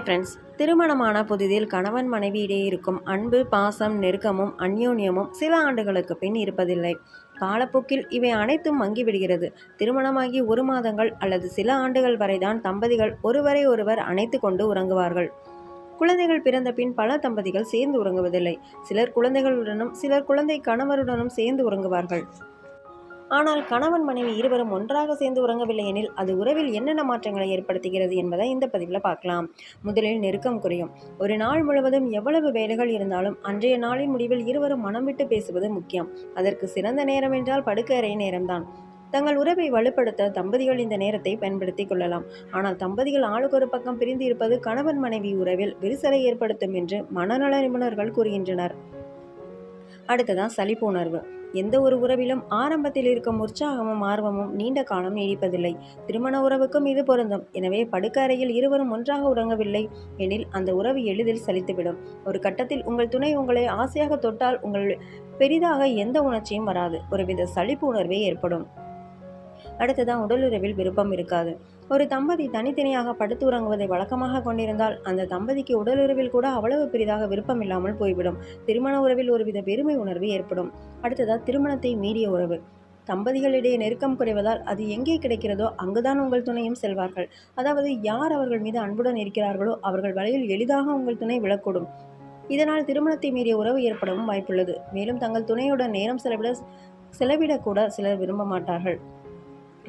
Hi friends திருமணமான புதிதில் கணவன் மனைவியிடையே இருக்கும் அன்பு பாசம் நெருக்கமும் அந்யோன்யமும் சில ஆண்டுகளுக்கு பின் இருப்பதில்லை. காலப்போக்கில் இவை அனைத்தும் மங்கிவிடுகிறது திருமணமாகி ஒரு மாதங்கள் அல்லது சில ஆண்டுகள் வரைதான் தம்பதிகள் ஒருவரை ஒருவர் அணைத்து கொண்டு உறங்குவார்கள். குழந்தைகள் பிறந்த பின் பல தம்பதிகள் சேர்ந்து உறங்குவதில்லை. சிலர் குழந்தைகளுடனும் சிலர் குழந்தை கணவருடனும் சேர்ந்து உறங்குவார்கள். ஆனால் கணவன் மனைவி இருவரும் ஒன்றாக சேர்ந்து உறங்கவில்லை எனில் அது உறவில் என்னென்ன மாற்றங்களை ஏற்படுத்துகிறது என்பதை இந்த பதிவில் பார்க்கலாம். முதலில் நெருக்கம் குறையும். ஒரு நாள் முழுவதும் எவ்வளவு வேலைகள் இருந்தாலும் அன்றைய நாளின் முடிவில் இருவரும் மனம் விட்டு பேசுவது முக்கியம். அதற்கு சிறந்த நேரம் என்றால் படுக்கறை நேரம்தான். தங்கள் உறவை வலுப்படுத்த தம்பதிகள் இந்த நேரத்தை பயன்படுத்திக் கொள்ளலாம். ஆனால் தம்பதிகள் ஆளுக்கு ஒரு பக்கம் பிரிந்து இருப்பது கணவன் மனைவி உறவில் விரிசலை ஏற்படுத்தும் என்று மனநல நிபுணர்கள் கூறுகின்றனர். அடுத்ததான் சலிப்புணர்வு. எந்த ஒரு உறவிலும் ஆரம்பத்தில் இருக்கும் உற்சாகமும் ஆர்வமும் நீண்ட காலம் நீடிப்பதில்லை. திருமண உறவுக்கும் இது பொருந்தும். எனவே படுக்கறையில் இருவரும் ஒன்றாக உறங்கவில்லை எனில் அந்த உறவு எளிதில் சலித்துவிடும். ஒரு கட்டத்தில் உங்கள் துணை உங்களை ஆசையாக தொட்டால் உங்கள் பெரிதாக எந்த உணர்ச்சியும் வராது. ஒருவித சலிப்பு உணர்வே ஏற்படும். அடுத்ததான் உடலுறவில் விருப்பம் இருக்காது. ஒரு தம்பதி தனித்தனியாக படுத்து உறங்குவதை வழக்கமாக கொண்டிருந்தால் அந்த தம்பதிக்கு உடலுறவில் கூட அவ்வளவு பெரிதாக விருப்பம் இல்லாமல் போய்விடும். திருமண உறவில் ஒருவித பெருமை உணர்வு ஏற்படும். அடுத்ததாக திருமணத்தை மீறிய உறவு. தம்பதிகளிடையே நெருக்கம் குறைவதால் அது எங்கே கிடைக்கிறதோ அங்குதான் உங்கள் துணையும் செல்வார்கள். அதாவது யார் அவர்கள் மீது அன்புடன் இருக்கிறார்களோ அவர்கள் வலையில் எளிதாக உங்கள் துணை விழக்கூடும். இதனால் திருமணத்தை மீறிய உறவு ஏற்படவும் வாய்ப்புள்ளது. மேலும் தங்கள் துணையுடன் நேரம் செலவிட செலவிடக்கூட சிலர் விரும்ப மாட்டார்கள்.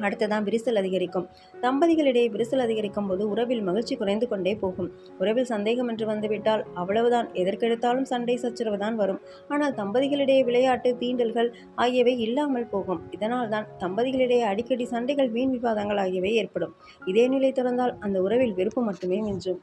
அடுத்ததான் விரிசல் அதிகரிக்கும். தம்பதிகளிடையே விரிசல் அதிகரிக்கும் போது உறவில் மகிழ்ச்சி குறைந்து கொண்டே போகும். உறவில் சந்தேகம் என்று வந்துவிட்டால் அவ்வளவுதான். எதற்கெடுத்தாலும் சண்டை சச்சரவு தான் வரும். ஆனால் தம்பதிகளிடையே விளையாட்டு தீண்டல்கள் ஆகியவை இல்லாமல் போகும். இதனால் தான் தம்பதிகளிடையே அடிக்கடி சண்டைகள் வீண் விவாதங்கள் ஆகியவை ஏற்படும். இதே நிலை தொடர்ந்தால் அந்த உறவில் வெறுப்பு மட்டுமே மிஞ்சும்.